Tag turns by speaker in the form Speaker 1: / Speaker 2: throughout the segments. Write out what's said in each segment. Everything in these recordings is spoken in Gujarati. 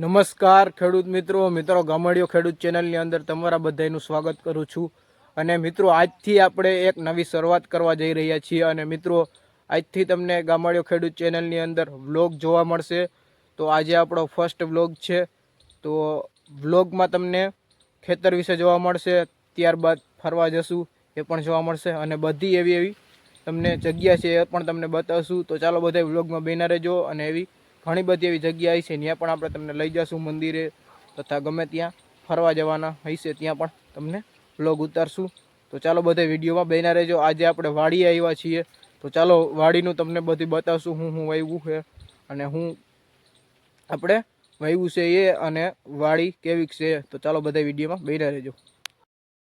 Speaker 1: નમસ્કાર ખેડૂત મિત્રો મિત્રો ગામડીઓ ખેડૂત ચેનલની અંદર તમારા બધાનું સ્વાગત કરું છું. અને મિત્રો, આજથી આપણે એક નવી શરૂઆત કરવા જઈ રહ્યા છીએ અને મિત્રો, આજથી તમને ગામડીઓ ખેડૂત ચેનલની અંદર વ્લોગ જોવા મળશે. તો આજે આપણો ફર્સ્ટ વ્લોગ છે. તો વ્લોગમાં તમને ખેતર વિશે જોવા મળશે, ત્યારબાદ ફરવા જશું, એ પણ જોવા મળશે. અને બધી એવી એવી તમને જગ્યા છે એ પણ તમને બતાવશું. તો ચાલો બધા વ્લોગમાં બેના રહેજો અને એવી ઘણી બધી એવી જગ્યા છે, ત્યાં પણ આપણે તમને લઈ જશું મંદિરે તથા ગમે ત્યાં ફરવા જવાના હશે ત્યાં પણ તમને બ્લોગ ઉતારશું. તો ચાલો બધા વિડીયોમાં બેના રહેજો. આજે આપણે વાડીએ આવ્યા છીએ. તો ચાલો વાડીનું તમને બધી બતાવશું હું હું વાવ્યું છે અને હું આપણે વાવ્યું છે એ અને વાડી કેવી છે. તો ચાલો બધા વિડીયોમાં બેના રહેજો.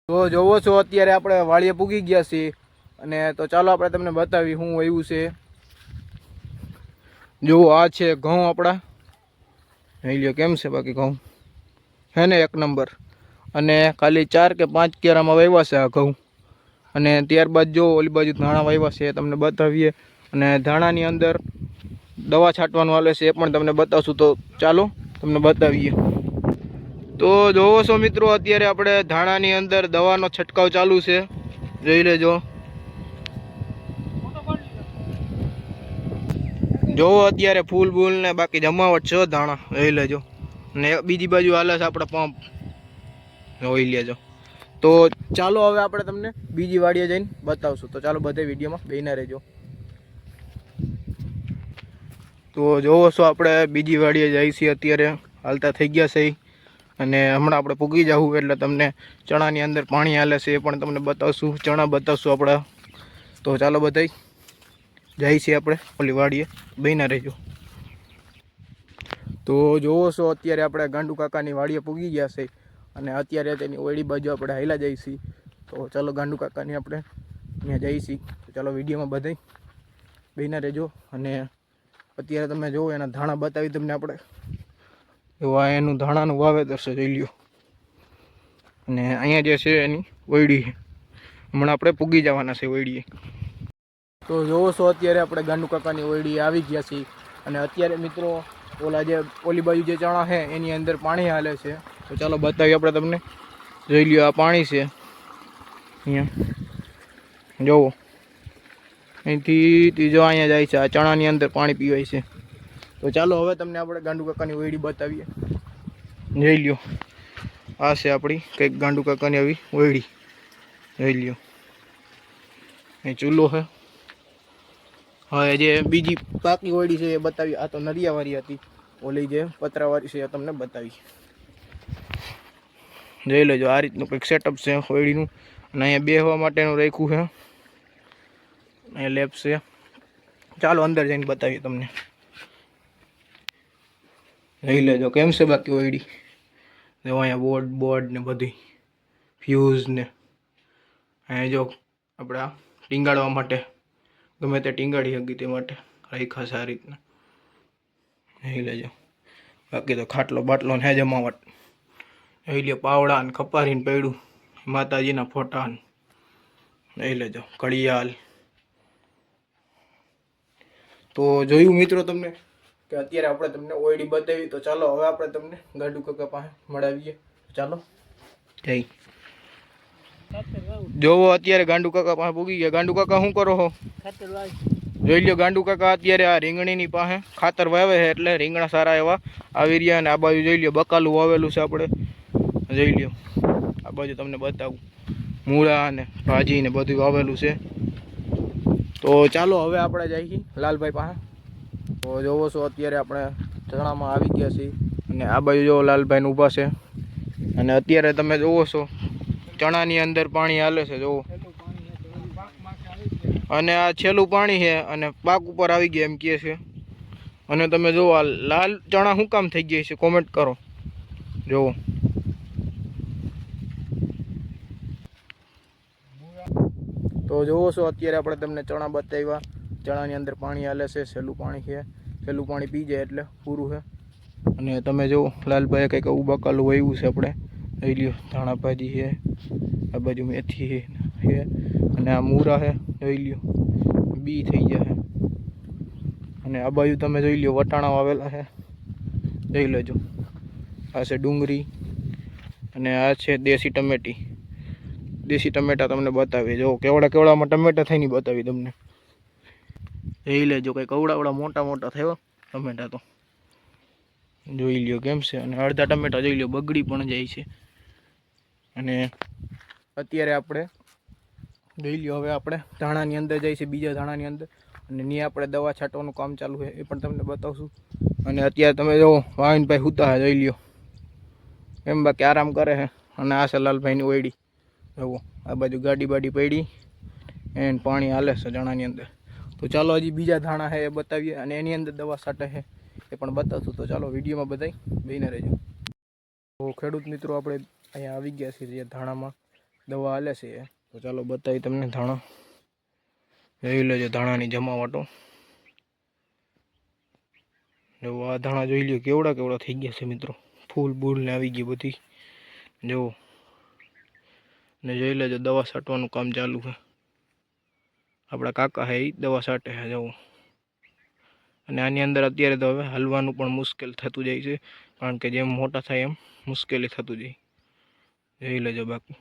Speaker 1: તો જોવો છો, અત્યારે આપણે વાડીએ પૂગી ગયા છીએ અને તો ચાલો આપણે તમને બતાવી હું વાવ્યું છે. જુઓ, આ છે ઘઉં આપણા. જોઈ લ્યો, કેમ છે બાકી ઘઉં? હે ને એક નંબર. અને ખાલી ચાર કે પાંચ કેરામાં વાવ્યા છે આ ઘઉં. અને ત્યારબાદ જો ઓલી બાજુ ધાણા વાવ્યા છે તમને બતાવીએ. અને ધાણાની અંદર દવા છાંટવાનું આવે છે એ પણ તમને બતાવશું, તો ચાલો તમને બતાવીએ. તો જોવો છો મિત્રો, અત્યારે આપણે ધાણાની અંદર દવાનો છંટકાવ ચાલુ છે. જોઈ લેજો. જોવો અત્યારે ફૂલ બૂલ ને બાકી જમાવટ છે ધાણા, લઈ લેજો. ને બીજી બાજુ હાલે છે આપણે પંપ જોઈ લેજો. તો ચાલો હવે આપણે તમને બીજી વાડીએ જઈને બતાવશું. તો ચાલો બધે વિડીયોમાં બેના રહેજો. તો જોવો છો આપણે બીજી વાડીએ જઈ છીએ અત્યારે. હાલતા થઈ ગયા છે. અને હમણાં આપણે પૂગી જવું એટલે તમને ચણાની અંદર પાણી હાલે છે એ પણ તમને બતાવશું. ચણા બતાવશું આપણે તો ચાલો બધાય. જાય છે આપણે, ઓલી વાડીએ બેના રહેજો. તો જોવો છો, અત્યારે આપણે ગાંડુ કાકાની વાડીએ પૂગી ગયા છે અને અત્યારે તેની ઓયડી બાજુ આપણે હાઈલા જઈએ છીએ તો ચાલો ગાંડુ કાકાની આપણે ત્યાં જઈએ છીએ. તો ચાલો વિડીયોમાં બધાય બેના રહેજો અને અત્યારે તમે જુઓ એના ધાણા બતાવી તમને આપણે. એવા એનું ધાણાનું વાવેતર છે, જોઈ લ્યો. અને અહીંયા જે છે એની ઓયડી છે. હમણાં આપણે પૂગી જવાના છે ઓયડીએ. તો જોવો છો, અત્યારે આપણે ગાંડુ કાકાની ઓયડી આવી ગયા છીએ. અને અત્યારે મિત્રો, ઓલા જે ઓલી બાજુ જે ચણા છે, એની અંદર પાણી હાલે છે. તો ચાલો બતાવીએ આપણે તમને. જોઈ લ્યો, આ પાણી છે. અહીંયા. જોવો. અહીંથી ત્રીજો અહીંયા જાય છે, આ ચણાની અંદર પાણી પીવાય છે. તો ચાલો હવે તમને આપણે ગાંડુ કાકાની ઓયડી બતાવીએ. જોઈ લ્યો. આ છે આપણી કંઈક ગાંડુ કાકાની આવી ઓયડી. જોઈ લ્યો. અહીં ચૂલો છે. હવે જે બીજી પાકી ઓળી છે એ બતાવી આ તો નરિયાવાળી હતી. ઓલી જે પતરાવાળી છે એ તમને બતાવી જોઈ લેજો, આ રીતનું કંઈક સેટઅપ છે ઓળીનું અને અહીંયા બેહવા માટેનું રાખ્યું છે. અહીંયા લેબ છે. ચાલો અંદર જઈને બતાવીએ તમને. જોઈ લેજો, કેમ છે બાકી ઓયડી? જો અહીંયા બોર્ડ બોર્ડ ને બધી ફ્યુઝ ને. અહીંયા જો આપણા ટીંગાડવા માટે ગમે તે ટીંગાડી શકી તે માટે રાખ્યા છે આ રીતના. જોઈ લેજો બાકી તો ખાટલો બાટલો ને જમાવટ જોઈ લ્યો પાવડા ને ખપારીને પડ્યું માતાજીના ફોટા જોઈ લેજો ઘડિયાળ. તો જોયું મિત્રો તમને કે અત્યારે આપણે તમને ઓયડી બતાવી, તો ચાલો હવે આપણે તમને ગાડુ કાકા પાસે મળાવીએ. ચાલો. જય. જોવો, અત્યારે ગાંડુ કાકા પાસે પૂગી ગયા. ગાંડુ કાકા શું કરો જોઈ લ્યો, ગાંડુ કાકા અત્યારે આ રીંગણીની પાસે ખાતર વાવે છે એટલે રીંગણા સારા એવા આવી રહ્યા અને આ બાજુ જોઈ લ્યો, બકાલું વાવેલું છે આપણે. જોઈ લ્યો, આ બાજુ તમને બતાવું. મૂળા અને ભાજી ને બધું વાવેલું છે. તો ચાલો, હવે આપણે જઈએ લાલભાઈ પાસે. તો જોવો છો, અત્યારે આપણે ચણામાં આવી ગયા છીએ. અને આ બાજુ જોવો લાલભાઈને ઊભા છે. અને અત્યારે તમે જોવો છો ચણાની અંદર પાણી હાલે છે જોવો અને આ છેલ્લું પાણી છે, અને પાક ઉપર આવી ગયા એમ કહે છે. અને તમે જુઓ, આ લાલ ચણા શું કામ થઈ ગયા છે કોમેન્ટ કરો. જુઓ. તો જુઓ છો અત્યારે આપણે તમને ચણા બતાવ્યા. ચણાની અંદર પાણી હાલે છે, છેલ્લું પાણી છે. છેલ્લું પાણી પી જાય એટલે પૂરું છે. અને તમે જુઓ, લાલભાઈએ કંઈક આવું બકાલું વાવ્યું છે આપણે. લઈ લ્યો ધાણા ભાજી છે, આ બાજુ મેથી છે અને આ મૂરા છે જોઈ લ્યો, બી થઈ ગયા છે. અને આ બાજુ તમે જોઈ લ્યો વટાણા વાવેલા છે જોઈ લેજો. આ છે ડુંગળી, અને આ છે દેશી ટમેટી. દેશી ટમેટા તમને બતાવી જો, કેવડા કેવડામાં ટમેટા થઈને બતાવી તમને. જોઈ લેજો, કંઈક અવડાવડા મોટા મોટા થયો ટમેટા તો. જોઈ લ્યો, કેમ છે? અને અડધા ટમેટા જોઈ લ્યો, બગડી પણ જાય છે. અને અત્યારે આપણે જોઈ લ્યો હવે આપણે ધાણાની અંદર જઈએ છીએ બીજા ધાણાની અંદર. અને નહીં આપણે દવા છાંટવાનું કામ ચાલુ છે, એ પણ તમને બતાવશું. અને અત્યારે તમે જો વાહિનભાઈ હુતા જઈ લ્યો. એમ બાકી આરામ કરે છે. અને આ છે લાલભાઈની ઓયડી. જુઓ, આ બાજુ ગાડી બાડી પડી એને પાણી હાલે છે ધાણાની અંદર. તો ચાલો હજી બીજા ધાણા છે એ બતાવીએ અને એની અંદર દવા છાંટે છે, એ પણ બતાવશું. તો ચાલો વિડીયોમાં બધાય બેને રહેજો. તો ખેડૂત મિત્રો આપણે અહીંયા આવી ગયા છીએ જે ધાણામાં દવા આલે છે. તો ચાલો બતાવી તમને ધાણા. જોઈ લેજો ધાણાની જમાવટો. જો આ ધાણા જોઈ લો કેવડા કેવડા થઈ ગયા છે મિત્રો. ફૂલ બૂલ ને આવી ગઈ બધી. જો. ને જોઈ લેજો દવા છાંટવાનું કામ ચાલુ છે. આપણા કાકા હે દવા છાંટે જુઓ અને આની અંદર અત્યારે તો હવે હલવાનું પણ મુશ્કેલ થતું જાય છે, કારણ કે જેમ મોટા થાય એમ મુશ્કેલી થતું જાય. જોઈ લેજો બાકી.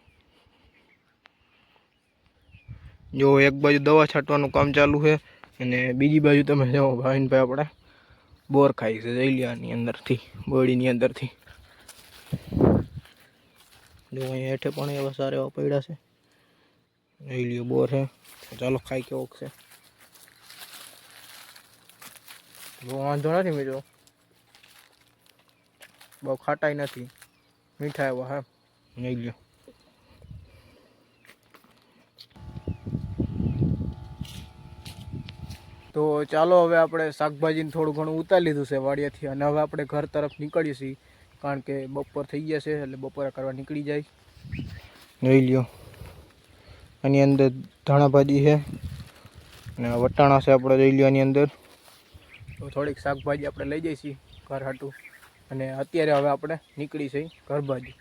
Speaker 1: જો એક બાજુ દવા છાંટવાનું કામ ચાલુ છે, અને બીજી બાજુ તમે જાઓ ભાવિનભાઈ આપણે, બોર ખાઈ છે જોઈ અંદરથી, બોડીની અંદરથી. જો અહીંયા હેઠે પણ એવા સારા એવા પડ્યા છે. જોઈ લ્યો, બોર છે. ચાલો ખાઈ કેવો છે બહુ વાંધો નથી મિત્રો બહુ ખાટાઈ નથી. મીઠા એવા હા નહીં લ્યો. તો ચાલો હવે આપણે શાકભાજીને થોડું ઘણું ઉતારી લીધું છે વાડિયાથી અને હવે આપણે ઘર તરફ નીકળીએ છીએ. કારણ કે બપોર થઈ ગયા છે એટલે બપોરે કરવા નીકળી જાય. જોઈ લ્યો. આની અંદર ધાણાભાજી છે. અને વટાણા છે આપણે જોઈ લ્યો આની અંદર. તો થોડીક શાકભાજી આપણે લઈ જઈશી ઘર હાટું. અને અત્યારે હવે આપણે નીકળી છીએ ઘર બાજુ.